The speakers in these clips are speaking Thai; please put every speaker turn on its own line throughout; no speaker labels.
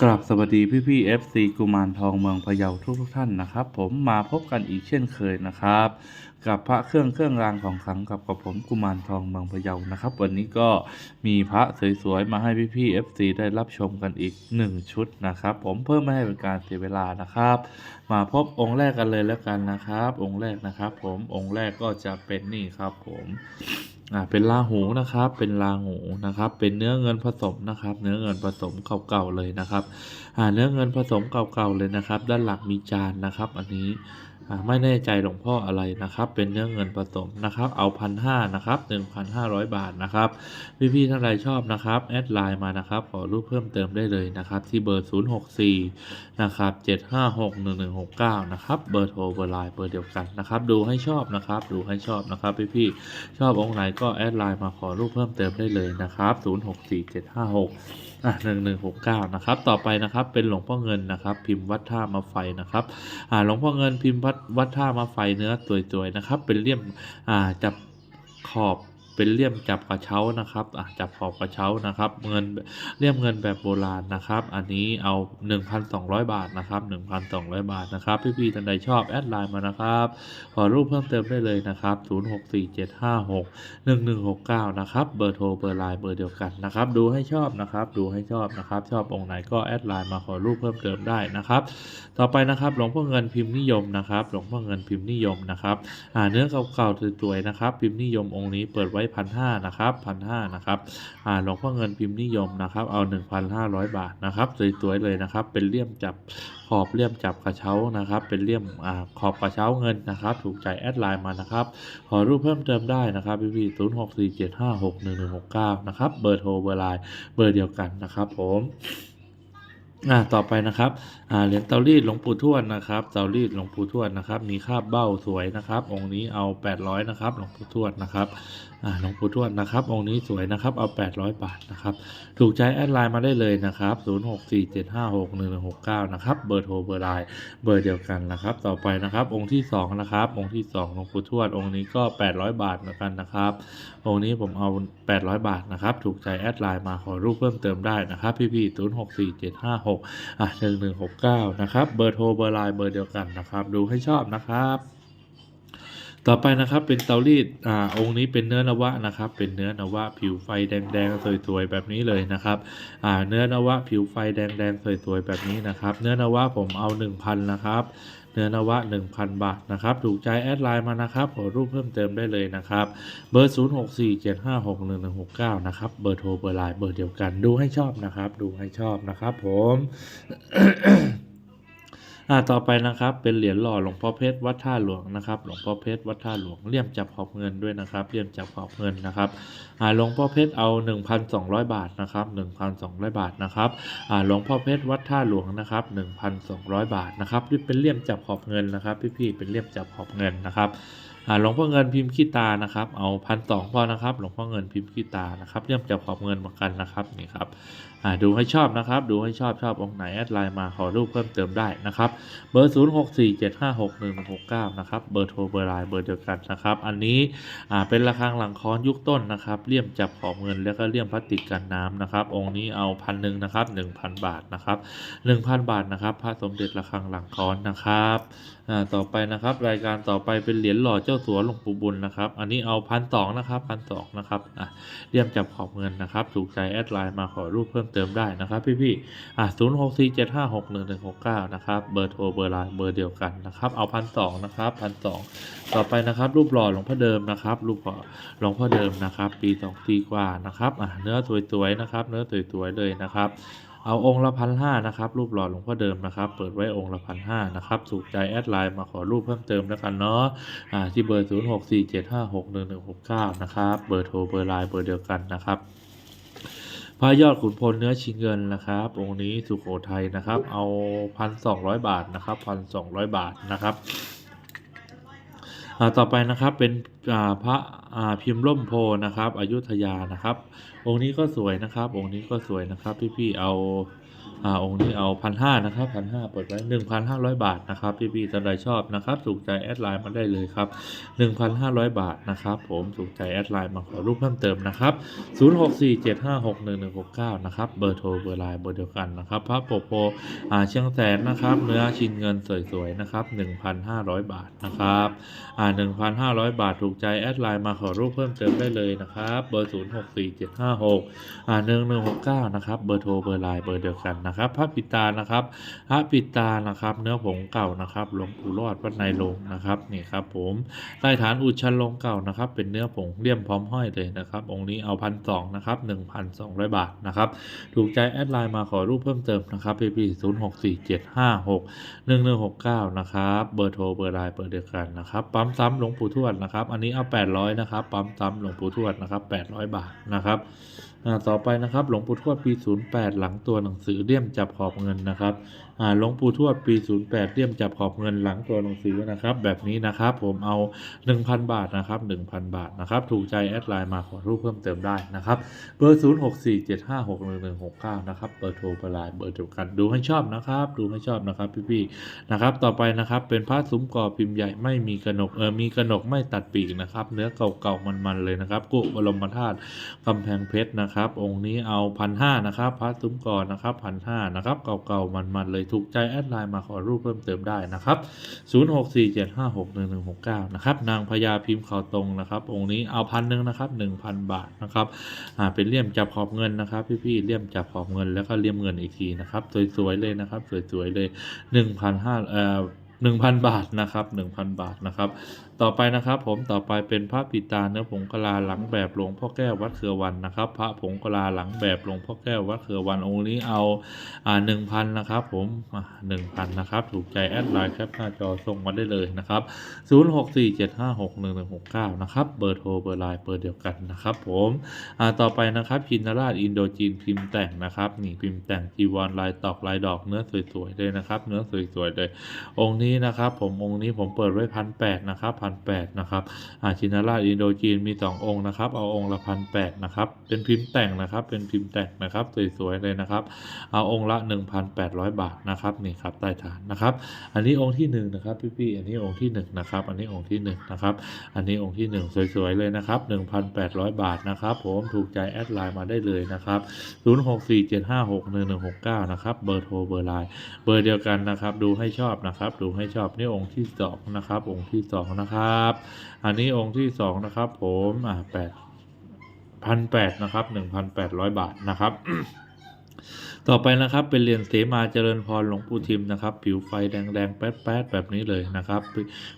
กราบสวัสดีพี่พี่ FC กุมารทองเมืองพะเยาทุกทุกท่านนะครับ ผมมาพบกันอีกเช่นเคยนะครับ กับพระเครื่องเครื่องรางของขลังกับกับผมกุมารทองเมืองพะเยานะครับ วันนี้ก็มีพระสวยๆมาให้พี่พี่ FC ได้รับชมกันอีกหนึ่งชุดนะครับ ผมเพื่อไม่ให้เป็นการเสียเวลานะครับ มาพบองค์แรกกันเลยแล้วกันนะครับ องค์แรกนะครับ ผมองค์แรกก็จะเป็นนี่ครับ ผม อ่าเป็นลาหูนะครับ เป็นลาหูนะครับ เป็นเนื้อเงินผสมนะครับ เนื้อเงินผสมเก่าๆเลยนะครับ อ่าเนื้อเงินผสมเก่าๆเลยนะครับ ด้านหลังมีจานนะครับ อันนี้ ไม่แน่ใจหลวงพ่ออะไรนะครับ เป็นเนื้อเงินผสมนะครับ เอาพันห้านะครับหนึ่งพันห้าร้อยบาทนะครับ พี่ๆท่านใดชอบนะครับ แอดไลน์มานะครับ ขอรูปเพิ่มเติมได้เลยนะครับ ที่เบอร์064นะครับ7561169นะครับ เบอร์โทรเบอร์ไลน์เบอร์เดียวกันนะครับ ดูให้ชอบนะครับ ดูให้ชอบนะครับ พี่ๆชอบองค์ไหนก็แอดไลน์มาขอรูปเพิ่มเติมได้เลยนะครับ064756 อะ1169นะครับ ต่อไปนะครับเป็นหลวงพ่อเงินนะครับ พิมพ์วัดท่ามาไฟนะครับอ่าหลวงพ่อเงินพิมพ์วัดวัดท่ามาไฟเนื้อสวยๆนะครับ เป็นเลี่ยมอ่าจับขอบ เป็นเลี่ยมจับกระเช้านะครับอะจับขอบกระเช้านะครับ เงินเลี่ยมเงินแบบโบราณนะครับ อันนี้เอา 1,200 บาทนะครับ 1,200 บาทนะครับ พี่ๆท่านใดชอบแอดไลน์มานะครับ ขอรูปเพิ่มเติมได้เลยนะครับ 0647561169 นะครับ เบอร์โทรเบอร์ไลน์เบอร์เดียวกันนะครับ ดูให้ชอบนะครับ ดูให้ชอบนะครับ ชอบองค์ไหนก็แอดไลน์มาขอรูปเพิ่มเติมได้นะครับ ต่อไปนะครับหลวงพ่อเงินพิมพ์นิยมนะครับ หลวงพ่อเงินพิมพ์นิยมนะครับเนื้อเก่าๆสวยๆนะครับ พิมพ์นิยมองค์นี้เปิดไว้พันห้านะครับพันห้านะครับอ่าหลวงพ่อเงินพิมพ์นิยมนะครับ เอา 1,500 บาทนะครับสวยๆเลยนะครับ เป็นเลี่ยมจับขอบเลี่ยมจับกระเช้านะครับ เป็นเลี่ยมอ่าขอบกระเช้าเงินนะครับ ถูกใจแอดไลน์มานะครับขอรูปเพิ่มเติมได้นะครับพี่พี่ศูนย์หกสี่เจ็ดห้าหกหนึ่งหนึ่งหกเก้านะครับเบอร์โทรเบอร์ไลน์เบอร์เดียวกันนะครับ ผมอ่าต่อไปนะครับอ่าเหรียญเตารีดหลวงปู่ทวดนะครับ เตารีดหลวงปู่ทวดนะครับ มีคาบเบ้าสวยนะครับ องค์นี้เอา 800นะครับ หลวงปู่ทวดนะครับ หลวงปู่ทวดนะครับ องค์นี้สวยนะครับ เอา 800 บาทนะครับ ถูกใจแอดไลน์มาได้เลยนะครับ 0647561169 นะครับ เบอร์โทรเบอร์ไลน์ เบอร์เดียวกันนะครับ ต่อไปนะครับ องค์ที่สองนะครับ องค์ที่สองหลวงปู่ทวด องค์นี้ก็ 800 บาทเหมือนกันนะครับ องค์นี้ผมเอา 800 บาทนะครับ ถูกใจแอดไลน์มาขอรูปเพิ่มเติมได้นะครับ พี่ๆ064756อะหนึ่งหนึ่งหกเก้านะครับ เบอร์โทรเบอร์ไลน์ เบอร์เดียวกันนะครับ ดูให้ชอบนะครับ ต่อไปนะครับเป็นเตารีดอ่าองค์นี้เป็นเนื้อนวะนะครับ เป็นเนื้อนวะผิวไฟแดงๆสวยๆแบบนี้เลยนะครับอ่าเนื้อนวะผิวไฟแดงๆสวยๆแบบนี้นะครับ เนื้อนวะผมเอา 1,000 นะครับ เนื้อนวะ 1,000 บาทนะครับ ถูกใจแอดไลน์มานะครับขอรูปเพิ่มเติมได้เลยนะครับ เบอร์ 0647561169 นะครับ เบอร์โทรเบอร์ไลน์เบอร์เดียวกัน ดูให้ชอบนะครับ ดูให้ชอบนะครับ ผม อ่าต่อไปนะครับเป็นเหรียญหล่อหลวงพ่อเพชรวัดท่าหลวงนะครับ หลวงพ่อเพชรวัดท่าหลวงเลี่ยมจับขอบเงินด้วยนะครับเลี่ยมจับขอบเงินนะครับอ่าหลวงพ่อเพชรเอา 1,200 บาทนะครับ1,200 บาทนะครับอ่าหลวงพ่อเพชรวัดท่าหลวงนะครับ1,200 บาทนะครับนี่เป็นเลี่ยมจับขอบเงินนะครับ พี่ๆเป็นเลี่ยมจับขอบเงินนะครับ หลวงพ่อเงินพิมพ์ขี้ตานะครับ เอาพันสองพอนะครับ หลวงพ่อเงินพิมพ์ขี้ตานะครับเรียมจับขอบเงินเหมือนกันนะครับนี่ครับอ่าดูให้ชอบนะครับ ดูให้ชอบชอบองค์ไหนแอดไลน์มาขอรูปเพิ่มเติมได้นะครับ เบอร์ 0 6 4 7 5 6 1 1 6 9 นะครับ เบอร์โทรเบอร์ไลน์เบอร์เดียวกันนะครับ อันนี้อ่าเป็นระฆังหลังค้อนยุคต้นนะครับ เลี่ยมจับขอบเงินแล้วก็เลี่ยมพลาสติกกันน้ำนะครับ องค์นี้เอาพันหนึ่งนะครับหนึ่งพันบาทนะครับหนึ่งพันบาทนะครับพระสมเด็จระฆังหลังค้อนนะครับต่อไปนะครับ รายการต่อไปเป็นเหรียญหล่อเจ้า้าสัวหลวงปู่บุญนะครับ อันนี้เอาพันสองนะครับพันสองนะครับอะเรียมจับขอบเงินนะครับถูกใจแอดไลน์มาขอรูปเพิ่มเติมได้นะครับ พี่ๆอะศูนย์หกสี่เจ็ดห้าหกหนึ่งหนึ่งหกเก้านะครับเบอร์โทรเบอร์ไลน์เบอร์เดียวกันนะครับ เอาพันสองนะครับพันสองต่อไปนะครับ รูปหล่อหลวงพ่อเดิมนะครับ รูปหล่อหลวงพ่อเดิมนะครับ ปีสองปีกว่านะครับอะเนื้อสวยๆนะครับ เนื้อสวยๆเลยนะครับ เอาองค์ละพันห้านะครับ รูปหล่อหลวงพ่อเดิมนะครับ เปิดไว้องค์ละพันห้านะครับถูกใจแอดไลน์มาขอรูปเพิ่มเติมแล้วกันเนาะอ่าที่เบอร์ 0 6 4 7 5 6 1 1 6 9 นะครับ เบอร์โทรเบอร์ไลน์เบอร์เดียวกันนะครับพระยอดขุนพลเนื้อชิงเงินนะครับองค์นี้สุโขทัยนะครับ เอาพันสองร้อยบาทนะครับพันสองร้อยบาทนะครับ ต่อไปนะครับเป็นพระพิมพ์ร่มโพนะครับอยุธยานะครับ องค์นี้ก็สวยนะครับ องค์นี้ก็สวยนะครับพี่ๆเอา อ่าองค์นี้เอาพันห้านะครับพันห้าเปิดไว้หนึ่งพันห้าร้อยบาทนะครับพี่พี่ท่านใดชอบนะครับถูกใจแอดไลน์มาได้เลยครับหนึ่งพันห้าร้อยบาทนะครับผมถูกใจแอดไลน์มาขอรูปเพิ่มเติมนะครับศูนย์หกสี่เจ็ดห้าหกหนึ่งหนึ่งหกเก้านะครับเบอร์โทรเบอร์ไลน์เบอร์เดียวกันนะครับพระโปโปอ่าเชียงแสนนะครับเนื้อชิ้นเงินสวยๆนะครับหนึ่งพันห้าร้อยบาทนะครับอ่าหนึ่งพันห้าร้อยบาทถูกใจแอดไลน์มาขอรูปเพิ่มเติมได้เลยนะครับเบอร์ศูนย์หกสี่เจ็ดห้าหกอ่าหนึ่งหนึ่งหกเก้านะครับเบอร์โทรเบอร์ไลน์เบอร์เดียวกันนะครับ พระปิตานะครับพระปิตานะครับ เนื้อผงเก่านะครับหลวงปู่รอดวัดในโรงนะครับนี่ครับผมใต้ฐานอุชันลงเก่านะครับ เป็นเนื้อผงเลี่ยมพร้อมห้อยเลยนะครับ องค์นี้เอาพันสองนะครับหนึ่งพันสองร้อยบาทนะครับ ถูกใจแอดไลน์มาขอรูปเพิ่มเติมนะครับพี่พี่ศูนย์หกสี่เจ็ดห้าหกหนึ่งหนึ่งหกเก้านะครับเบอร์โทรเบอร์ไลน์เบอร์เดียวกันนะครับปั๊มซ้ำหลวงปู่ทวดนะครับ อันนี้เอาแปดร้อยนะครับปั๊มซ้ำหลวงปู่ทวดนะครับแปดร้อยบาทนะครับ ต่อไปนะครับ หลวงปู่ทวดปี 08 หลังตัวหนังสือเลี่ยมจับขอบเงินนะครับ หลวงปู่ทวดปี 08เลี่ยมจับขอบเงินหลังตัวหนังสือนะครับ แบบนี้นะครับผมเอา 1,000 บาทนะครับ 1,000 บาทนะครับ ถูกใจแอดไลน์มาขอรูปเพิ่มเติมได้นะครับ เบอร์ 0647561169 นะครับ เบอร์โทรเบอร์ไลน์เบอร์เดียวกัน ดูให้ชอบนะครับ ดูให้ชอบนะครับพี่ๆนะครับ ต่อไปนะครับ เป็นผ้าซุ้มกอพิมพ์ใหญ่ไม่มีกระหนกเออมีกระหนกไม่ตัดปีกนะครับ เนื้อเก่าๆมันๆเลยนะครับกุบรมธาตุกำแพงเพชรนะครับ องค์นี้เอาพันห้านะครับ พระซุ้มกรนะครับพันห้านะครับ เก่าๆมันๆเลยถูกใจแอดไลน์มาขอรูปเพิ่มเติมได้นะครับ 0 6 4 7 5 6 1 1 6 9 นะครับ นางพญาพิมพ์เขาตรงนะครับ องค์นี้เอาพันหนึ่งนะครับ 1,000 บาทนะครับ อ่า เป็นเลี่ยมจับขอบเงินนะครับ พี่ๆ เลี่ยมจับขอบเงินแล้วก็เลี่ยมเงินอีกทีนะครับ สวยๆเลยนะครับ สวยๆเลย 1,500เอ่อ 1,000 บาทนะครับ 1,000 บาทนะครับ ต่อไปนะครับ ผมต่อไปเป็นพระปิตาเนื้อผงกะลาหลังแบบหลวงพ่อแก้ววัดเขือวันนะครับ พระผงกะลาหลังแบบหลวงพ่อแก้ววัดเขือวันองค์นี้เอาอ่าหนึ่งพันนะครับ ผมหนึ่งพันนะครับ ถูกใจแอดไลน์แคปหน้าจอส่งมาได้เลยนะครับศูนย์หกสี่เจ็ดห้าหกหนึ่งหนึ่งหกเก้านะครับเบอร์โทรเบอร์ไลน์เบอร์เดียวกันนะครับ ผมอ่าต่อไปนะครับพินราชอินโดจีนพิมพ์แต่งนะครับนี่พิมพ์แต่งจีวรลายตอกลายดอกเนื้อสวยๆเลยนะครับ เนื้อสวยๆเลยองค์นี้นะครับ ผมองค์นี้ผมเปิดไว้พันแปดนะครับพันแปดนะครับอาชินาราชอินโดจีนมีสององค์นะครับ เอาองค์ละพันแปดนะครับ เป็นพิมพ์แต่งนะครับ เป็นพิมพ์แต่งนะครับสวยๆเลยนะครับ เอาองค์ละ1,800บาทนะครับนี่ครับใต้ฐานนะครับ อันนี้องค์ที่หนึ่งนะครับพี่ๆอันนี้องค์ที่หนึ่งนะครับ อันนี้องค์ที่หนึ่งนะครับ อันนี้องค์ที่หนึ่งสวยๆเลยนะครับ1,800บาทนะครับ ผมถูกใจแอดไลน์มาได้เลยนะครับ0647561169นะครับเบอร์โทรเบอร์ไลน์เบอร์เดียวกันนะครับ ดูให้ชอบนะครับดูให้ชอบนี่องค์ที่สองนะครับ องค์ที่สองนะครับ อันนี้องค์ที่สองนะครับ ผมอ่าแปดพันแปดนะครับหนึ่งพันแปดร้อยบาทนะครับ ต่อไปนะครับเป็นเหรียญเสมาเจริญพรหลวงปู่ทิมนะครับ ผิวไฟแดงๆแป๊ดๆแบบนี้เลยนะครับ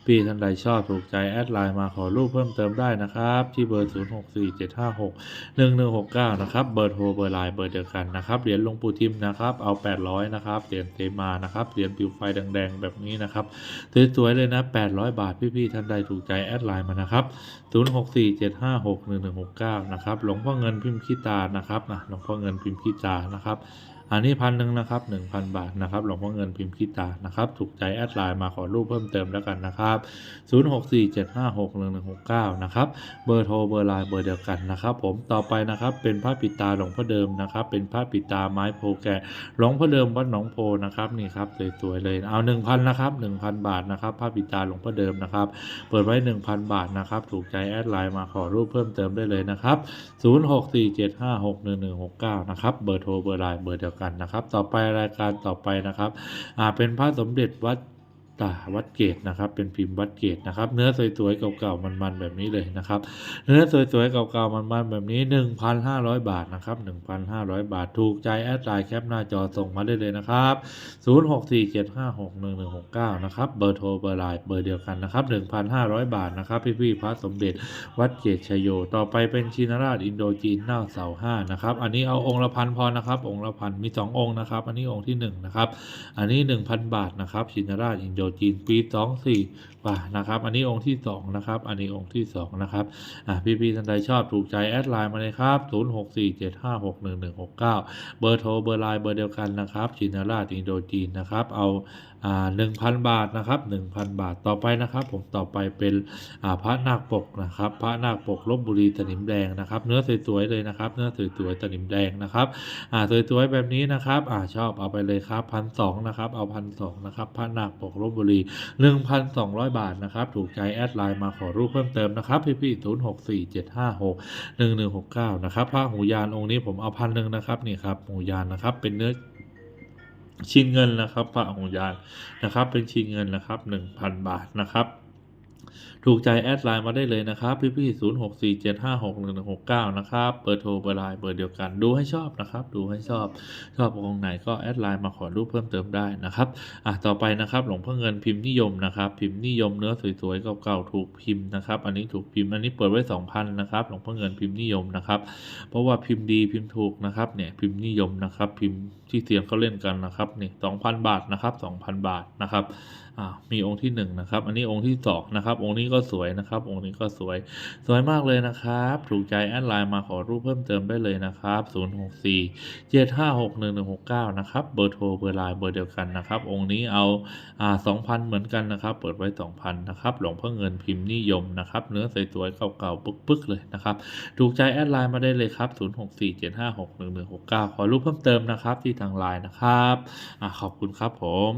พี่ท่านใดชอบถูกใจแอดไลน์มาขอรูปเพิ่มเติมได้นะครับ ที่เบอร์ 0 6 4 7 5 6 1 1 6 9 นะครับเบอร์โทรเบอร์ไลน์เบอร์เดียวกันนะครับเหรียญหลวงปู่ทิมนะครับเอา 800 นะครับเหรียญเสมานะครับเหรียญผิวไฟแดงๆแบบนี้นะครับสวยๆเลยนะ 800 บาทพี่ๆท่านใดถูกใจแอดไลน์มานะครับ 0 6 4 7 5 6 1 1 6 9 นะครับหลวงพ่อเงินพิมพ์ขี้ตานะครับนะหลวงพ่อเงินพิมพ์ขี้ตานะครับครับ อันนี้พันหนึ่งนะครับหนึ่งพันบาทนะครับหลวงพ่อเงินพิมพ์ขี้ตานะครับถูกใจแอดไลน์มาขอรูปเพิ่มเติมแล้วกันนะครับศูนย์หกสี่เจ็ดห้าหกหนึ่งหนึ่งหกเก้านะครับเบอร์โทรเบอร์ไลน์เบอร์เดียวกันนะครับผมต่อไปนะครับเป็นผ้าปิตาหลวงพ่อเดิมนะครับเป็นผ้าปิตาไม้โพแก่หลวงพ่อเดิมวัดหนองโพนะครับนี่ครับสวยๆเลยเอาหนึ่งพันนะครับหนึ่งพันบาทนะครับผ้าปิตาหลวงพ่อเดิมนะครับเปิดไว้หนึ่งพันบาทนะครับถูกใจแอดไลน์มาขอรูปเพิ่มเติมได้เลยนะครับ0647561169นะครับเบอร์โทรเบอร์ไลน์เบอร์เดียวกันนะครับ ต่อไปรายการต่อไปนะครับเป็นพระสมเด็จวัด ตาวัดเกตนะครับ เป็นพิมพ์วัดเกตนะครับ เนื้อสวยๆเก่าๆมันๆแบบนี้เลยนะครับ เนื้อสวยๆเก่าๆมันๆแบบนี้ 1,500 บาทนะครับ 1,500 บาทถูกใจแอดไลน์แคปหน้าจอส่งมาได้เลยนะครับ 0647561169 นะครับ เบอร์โทรเบอร์ไลน์เบอร์เดียวกันนะครับ 1,500 บาทนะครับ พี่ๆพระสมเด็จวัดเกตชยโย ต่อไปเป็นชินราชอินโดจีนหน้าเสาห้านะครับ อันนี้เอาองค์ละพันพอนะครับ องค์ละพันมีสององค์นะครับ อันนี้องค์ที่หนึ่งนะครับ อันนี้หนึ่งพันบาทนะครับ ชินราชอินโดจีนปีสองสี่กว่านะครับ อันนี้องค์ที่สองนะครับ อันนี้องค์ที่สองนะครับอะพี่ๆท่านใดชอบถูกใจแอดไลน์มาเลยครับศูนย์หกสี่เจ็ดห้าหกหนึ่งหนึ่งหกเก้าเบอร์โทรเบอร์ไลน์เบอร์เดียวกันนะครับชินาราชอินโดจีนนะครับ เอา หนึ่งพันบาทนะครับหนึ่งพันบาทต่อไปนะครับผมต่อไปเป็นพระนาคปกนะครับพระนาคปกลบบุรีสนิมแดงนะครับ เนื้อสวยๆเลยนะครับ เนื้อสวยๆสนิมแดงนะครับสวยๆแบบนี้นะครับอชอบเอาไปเลยครับพันสองนะครับเอาพันสองนะครับพระนาคปกลบบุรีหนึ่งพันสองร้อยบาทนะครับถูกใจแอดไลน์มาขอรูปเพิ่มเติมนะครับพี่พี่ศูนย์หกสี่เจ็ดห้าหกหนึ่งหนึ่งหกเก้านะครับพระหูยานองค์นี้ผมเอาพันหนึ่งนะครับนี่ครับหูยานนะครับเป็นเนื้อ ชิ้นเงินนะครับพระหูยานนะครับ เป็นชิ้นเงินนะครับหนึ่งพันบาทนะครับ ถูกใจแอดไลน์มาได้เลยนะครับพี่พี่ศูนย์หกสี่เจ็ดห้าหกหนึ่งหกเก้านะครับเบอร์โทรเบอร์ไลน์เบอร์เดียวกันดูให้ชอบนะครับ ดูให้ชอบชอบองค์ไหนก็แอดไลน์มาขอรูปเพิ่มเติมได้นะครับอะต่อไปนะครับ หลวงพ่อเงินพิมพ์นิยมนะครับ พิมพ์นิยมเนื้อสวยๆเก่าๆถูกพิมพ์นะครับ อันนี้ถูกพิมพ์อันนี้เปิดไว้สองพันนะครับหลวงพ่อเงินพิมพ์นิยมนะครับ เพราะว่าพิมพ์ดีพิมพ์ถูกนะครับเนี่ยพิมพ์นิยมนะครับ พิมพ์ที่เสียงเขาเล่นกันนะครับนี่สองพันบาทนะครับสองพันบาทนะครับ อ่ามีองค์ที่หนึ่งนะครับ อันนี้องค์ที่สองนะครับ องค์นี้ก็สวยนะครับ องค์นี้ก็สวย สวยมากเลยนะครับ ถูกใจแอดไลน์มาขอรูปเพิ่มเติมได้เลยนะครับ 064 756 1169 นะครับ เบอร์โทร เบอร์ไลน์ เบอร์เดียวกันนะครับ องค์นี้เอาอ่า2,000 เหมือนกันนะครับ เปิดไว้ 2,000 นะครับ หลวงพ่อเงินพิมพ์นิยมนะครับ เนื้อสวยๆเก่าๆปึ๊กๆเลยนะครับ ถูกใจแอดไลน์มาได้เลยครับ 064 756 1169 ขอรูปเพิ่มเติมนะครับที่ทางไลน์นะครับอ่าขอบคุณครับผม